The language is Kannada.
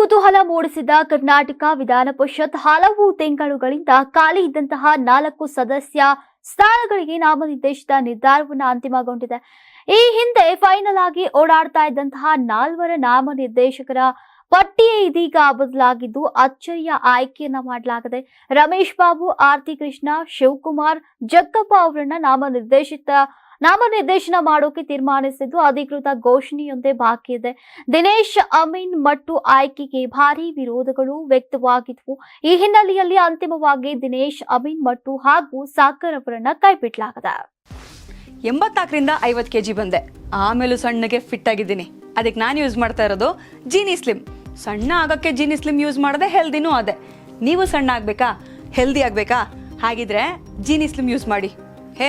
ಕುತೂಹಲ ಮೂಡಿಸಿದ ಕರ್ನಾಟಕ ವಿಧಾನ ಪರಿಷತ್ ಹಲವು ತಿಂಗಳುಗಳಿಂದ ಖಾಲಿ ಇದ್ದಂತಹ ನಾಲ್ಕು ಸದಸ್ಯ ಸ್ಥಾನಗಳಿಗೆ ನಾಮನಿರ್ದೇಶಿತ ನಿರ್ಧಾರವನ್ನು ಅಂತಿಮಗೊಂಡಿದೆ. ಈ ಹಿಂದೆ ಫೈನಲ್ ಆಗಿ ಓಡಾಡ್ತಾ ಇದ್ದಂತಹ ನಾಲ್ವರ ನಾಮನಿರ್ದೇಶಕರ ಪಟ್ಟಿಯೇ ಇದೀಗ ಬದಲಾಗಿದ್ದು ಅಚ್ಚರಿಯ ಆಯ್ಕೆಯನ್ನ ಮಾಡಲಾಗಿದೆ. ರಮೇಶ್ ಬಾಬು, ಆರ್ತಿ ಕೃಷ್ಣ, ಶಿವಕುಮಾರ್, ಜಕ್ಕಪ್ಪ ಅವರನ್ನ ನಾಮನಿರ್ದೇಶಿತ ನಾಮನಿರ್ದೇಶನ ಮಾಡೋಕೆ ತೀರ್ಮಾನಿಸಿದ್ದು ಅಧಿಕೃತ ಘೋಷಣೆಯೊಂದೇ ಬಾಕಿ ಇದೆ. ದಿನೇಶ್, ಅಮೀನ್ ಮಟ್ಟು ಆಯ್ಕೆಗೆ ಭಾರಿ ವಿರೋಧಗಳು ವ್ಯಕ್ತವಾಗಿದ್ವು. ಈ ಹಿನ್ನೆಲೆಯಲ್ಲಿ ಅಂತಿಮವಾಗಿ ದಿನೇಶ್, ಅಮೀನ್ ಮಟ್ಟು ಹಾಗೂ ಸಾಕರ್ ಅವರನ್ನ ಕೈಬಿಡಲಾಗಿದೆ. ಎಂಬತ್ನಾಲ್ಕರಿಂದ ಐವತ್ತು ಕೆಜಿ ಬಂದೆ. ಆಮೇಲೂ ಸಣ್ಣಗೆ ಫಿಟ್ ಆಗಿದ್ದೀನಿ. ಅದಕ್ಕೆ ನಾನು ಯೂಸ್ ಮಾಡ್ತಾ ಇರೋದು ಜೀನಿ ಸ್ಲಿಮ್ ಸಣ್ಣ ಆಗೋಕ್ಕೆ ಜೀನಿ ಸ್ಲಿಮ್ ಯೂಸ್ ಮಾಡಿದೆ ಹೆಲ್ದಿನೂ ಅದೇ. ನೀವು ಸಣ್ಣ ಆಗಬೇಕಾ? ಹೆಲ್ದಿ ಆಗಬೇಕಾ? ಹಾಗಿದ್ರೆ ಜೀನಿ ಸ್ಲಿಮ್ ಯೂಸ್ ಮಾಡಿ. ಹೇ